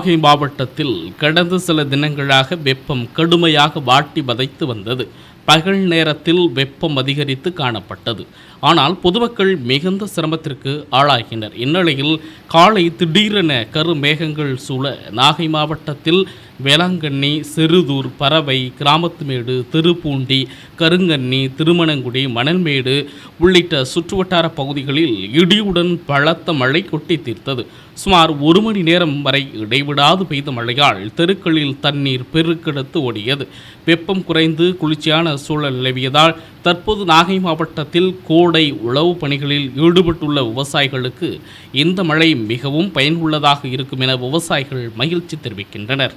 நாகை மாவட்டத்தில் கடந்த சில தினங்களாக வெப்பம் கடுமையாக வாட்டி வதைத்து வந்தது. பகல் நேரத்தில் வெப்பம் அதிகரித்து காணப்பட்டது. ஆனால் பொதுமக்கள் மிகுந்த சிரமத்திற்கு ஆளாகினர். இந்நிலையில் காலை திடீரென கருமேகங்கள் சூழ நாகை மாவட்டத்தில் வேளாங்கண்ணி சிறுதூர் பறவை கிராமத்துமேடு திருப்பூண்டி கருங்கண்ணி திருமணங்குடி மணல்மேடு உள்ளிட்ட சுற்றுவட்டார பகுதிகளில் இடியுடன் பலத்த மழை கொட்டி தீர்த்தது. சுமார் ஒரு மணி நேரம் வரை இடைவிடாது பெய்த மழையால் தெருக்களில் தண்ணீர் பெருக்கெடுத்து ஓடியது. வெப்பம் குறைந்து குளிர்ச்சியான சூழல் நிலவியதால் தற்போது நாகை மாவட்டத்தில் கோடை உழவு பணிகளில் ஈடுபட்டுள்ள விவசாயிகளுக்கு இந்த மழை மிகவும் பயனுள்ளதாக இருக்கும் என விவசாயிகள் மகிழ்ச்சி தெரிவிக்கின்றனர்.